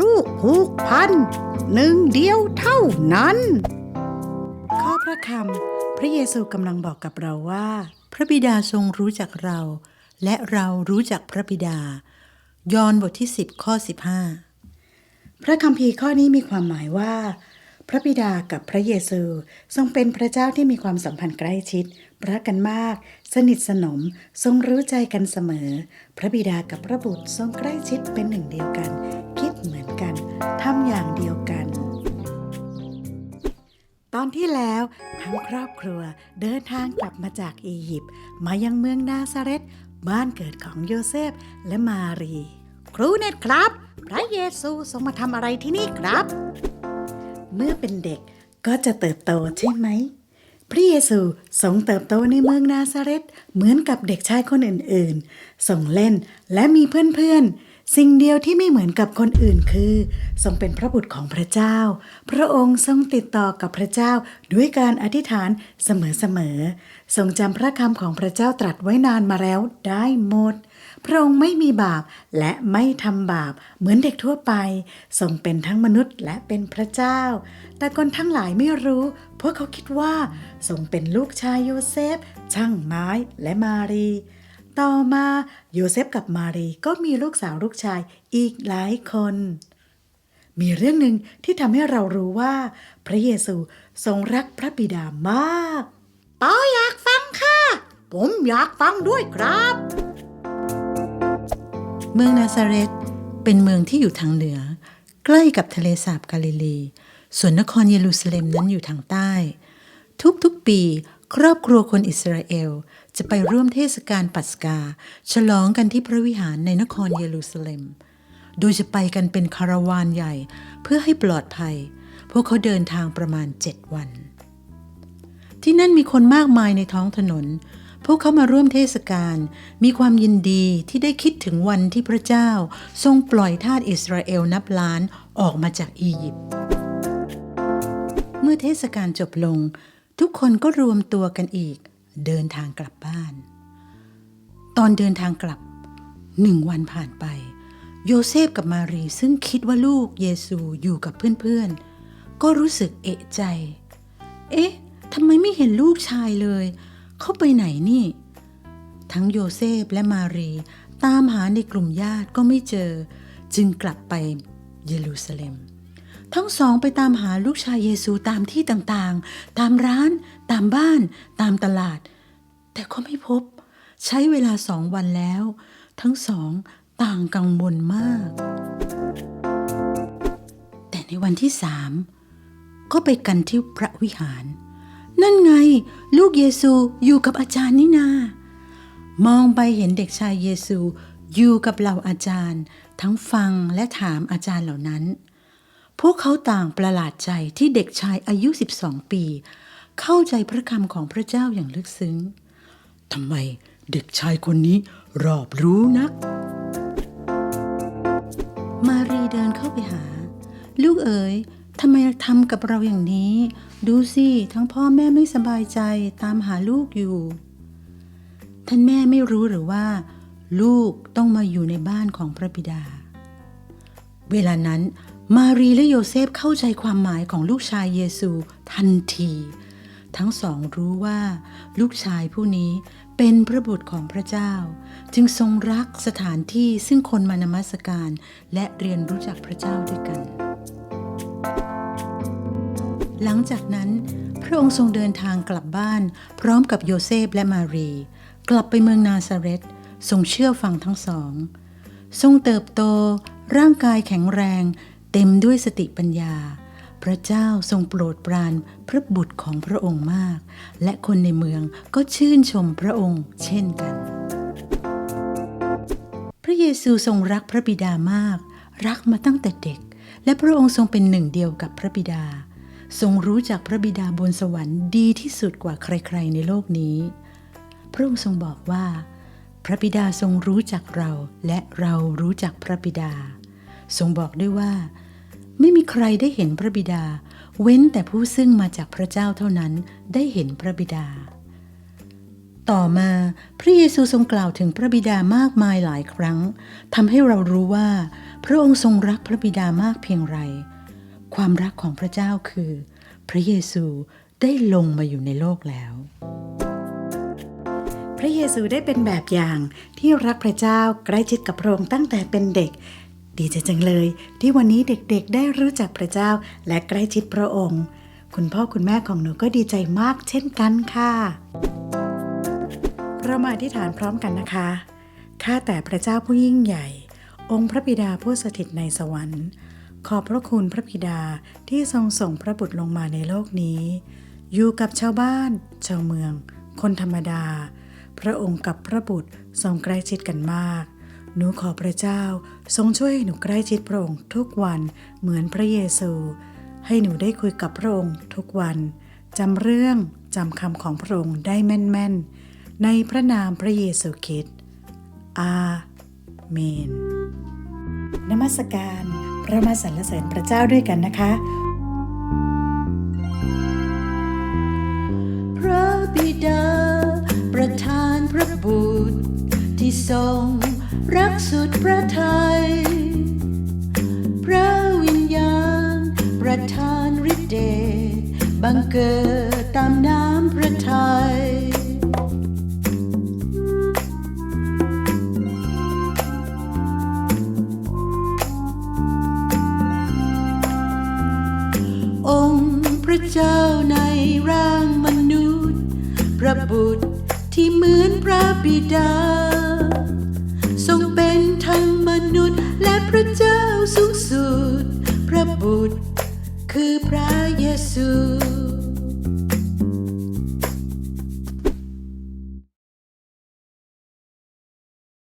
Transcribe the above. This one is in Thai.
ลูกผูกพันหนึ่งเดียวเท่านั้น ข้อพระคำพระเยซูกำลังบอกกับเราว่า พระบิดาทรงรู้จักเรา และเรารู้จักพระบิดา ยอห์นบทที่ 10 ข้อ 15 พระคัมภีร์ข้อนี้มีความหมายว่า พระบิดากับพระเยซูทรงเป็นพระเจ้าที่มีความสัมพันธ์ใกล้ชิดรักกันมาก สนิทสนม ทรงรู้ใจกันเสมอ พระบิดากับพระบุตรทรงใกล้ชิดเป็นหนึ่งเดียวกัน เหมือนกันทำอย่างเดียวกัน ตอนที่แล้วทั้งครอบครัวเดินทางกลับมาจากอียิปต์มายังเมืองนาซาเรตบ้านเกิดของโยเซฟและมารี ครูเนตครับ พระเยซูทรงมาทำอะไรที่นี่ครับ เมื่อเป็นเด็กก็จะเติบโตใช่ไหมพระเยซูทรงเติบโตในเมืองนาซาเรตเหมือนกับเด็กชายคนอื่นๆทรงเล่นและมีเพื่อนๆ สิ่งเดียวที่ไม่เหมือนกับคนอื่นคือ ทรงเป็นพระบุตรของพระเจ้า พระองค์ทรงติดต่อกับพระเจ้าด้วยการอธิษฐานเสมอๆ ทรงจำพระคำของพระเจ้าตรัสไว้นานมาแล้วได้หมด พระองค์ไม่มีบาปและไม่ทำบาปเหมือนเด็กทั่วไป ทรงเป็นทั้งมนุษย์และเป็นพระเจ้า แต่คนทั้งหลายไม่รู้พราะเขาคิดว่า ทรงเป็นลูกชายโยเซฟ ช่างไม้และมารี ต่อมาโยเซฟกับมารีก็มีลูกสาวลูกชายอีกหลายคน มีเรื่องหนึ่งที่ทำให้เรารู้ว่า พระเยซูทรงรักพระบิดามากปออยากฟังค่ะ ผมอยากฟังด้วยครับ เมืองนาซาเรตเป็นเมืองที่อยู่ทางเหนือ ใกล้กับทะเลสาบกาลิลี ส่วนนครเยรูซาเล็มนั้นอยู่ทางใต้ ทุกๆปี ครอบครัวคนอิสราเอลจะไปร่วมเทศกาลปัสกา ฉลองกันที่พระวิหารในนครเยรูซาเล็ม โดยจะไปกันเป็นคาราวานใหญ่เพื่อให้ปลอดภัย พวกเขาเดินทางประมาณเจ็ดวัน ที่นั่นมีคนมากมายในท้องถนน พวกเขามาร่วมเทศกาลมีความยินดีที่ได้คิดถึงวันที่พระเจ้า ทรงปล่อยทาสอิสราเอลนับล้านออกมาจากอียิปต์เมื่อเทศกาลจบลง ทุกคนก็รวมตัวกันอีก เดินทางกลับบ้าน ตอนเดินทางกลับหนึ่งวันผ่านไป โยเซฟกับมารีซึ่งคิดว่าลูกเยซูอยู่กับเพื่อนๆ ก็รู้สึกเอะใจ เอ๊ะทำไมไม่เห็นลูกชายเลย เขาไปไหนนี่ ทั้งโยเซฟและมารีตามหาในกลุ่มญาติก็ไม่เจอ จึงกลับไปเยรูซาเล็ม ทั้งสองไปตามหาลูกชายเยซูตามที่ต่างๆ ตามร้าน ตามบ้าน ตามตลาด แต่ก็ไม่พบ ใช้เวลาสองวันแล้ว ทั้งสองต่างกังวลมาก แต่ในวันที่สามก็ไปกันที่พระวิหาร นั่นไง ลูกเยซูอยู่กับอาจารย์นี่นา มองไปเห็นเด็กชายเยซูอยู่กับเหล่าอาจารย์ ทั้งฟังและถามอาจารย์เหล่านั้น พวกเขาต่างประหลาดใจที่เด็กชายอายุ 12 ปี เข้าใจพระคำของพระเจ้าอย่างลึกซึ้งทำไมเด็กชายคนนี้รอบรู้นัก มารีเดินเข้าไปหา ลูกเอ๋ยทำไมทำกับเราอย่างนี้ ดูสิทั้งพ่อแม่ไม่สบายใจตามหาลูกอยู่ ท่านแม่ไม่รู้หรือว่า ลูกต้องมาอยู่ในบ้านของพระบิดา เวลานั้น มารีและโยเซฟเข้าใจความหมายของลูกชายเยซูทันที ทั้งสองรู้ว่า ลูกชายผู้นี้เป็นพระบุตรของพระเจ้า จึงทรงรักสถานที่ซึ่งคนมานมัสการ และเรียนรู้จักพระเจ้าด้วยกัน หลังจากนั้น พระองค์ทรงเดินทางกลับบ้าน พร้อมกับโยเซฟและมารี กลับไปเมืองนาซาเรตทรงเชื่อฟังทั้งสอง ทรงเติบโตร่างกายแข็งแรง เต็มด้วยสติปัญญา พระเจ้าทรงโปรดปรานพระบุตรของพระองค์มาก และคนในเมืองก็ชื่นชมพระองค์เช่นกัน พระเยซูทรงรักพระบิดามาก รักมาตั้งแต่เด็ก และพระองค์ทรงเป็นหนึ่งเดียวกับพระบิดา ทรงรู้จักพระบิดาบนสวรรค์ดีที่สุดกว่าใครๆในโลกนี้ พระองค์ทรงบอกว่า พระบิดาทรงรู้จักเราและเรารู้จักพระบิดา ทรงบอกด้วยว่า ไม่มีใครได้เห็นพระบิดา เว้นแต่ผู้ซึ่งมาจากพระเจ้าเท่านั้นได้เห็นพระบิดา ต่อมาพระเยซูทรงกล่าวถึงพระบิดามากมายหลายครั้งทำให้เรารู้ว่า พระองค์ทรงรักพระบิดามากเพียงไร ความรักของพระเจ้าคือ พระเยซูได้ลงมาอยู่ในโลกแล้วพระเยซูได้เป็นแบบอย่างที่รักพระเจ้าใกล้ชิดกับพระองค์ตั้งแต่เป็นเด็ก ดีใจจังเลย ที่วันนี้เด็กๆได้รู้จักพระเจ้าและใกล้ชิดพระองค์ คุณพ่อคุณแม่ของหนูก็ดีใจมากเช่นกันค่ะเรามาอธิษฐานพร้อมกันนะคะข้าแต่พระเจ้าผู้ยิ่งใหญ่ องค์พระบิดาผู้สถิตในสวรรค์ ขอบพระคุณพระบิดาที่ทรงส่งพระบุตรลงมาในโลกนี้ อยู่กับชาวบ้าน ชาวเมือง คนธรรมดา พระองค์กับพระบุตรทรงใกล้ชิดกันมาก หนูขอพระเจ้าทรงช่วยให้หนูใกล้ชิดพระองค์ทุกวันเหมือนพระเยซู ให้หนูได้คุยกับพระองค์ทุกวันจำเรื่องจำคำของพระองค์ได้แม่นๆ ในพระนามพระเยซูคริสต์อาเมนนมัสการพระมาสรรเสริญพระเจ้าด้วยกันนะคะ พระบิดา ประทานพระบุตรที่ทรง รักสุดพระทัยพระวิญญาณ ประทานฤทธิเดชบังเกิดตามน้ำพระทัยองค์พระเจ้าในร่างมนุษย์ พระบุตรที่เหมือนพระบิดา พระเจ้าสูงสุด พระบุตรคือพระเยซู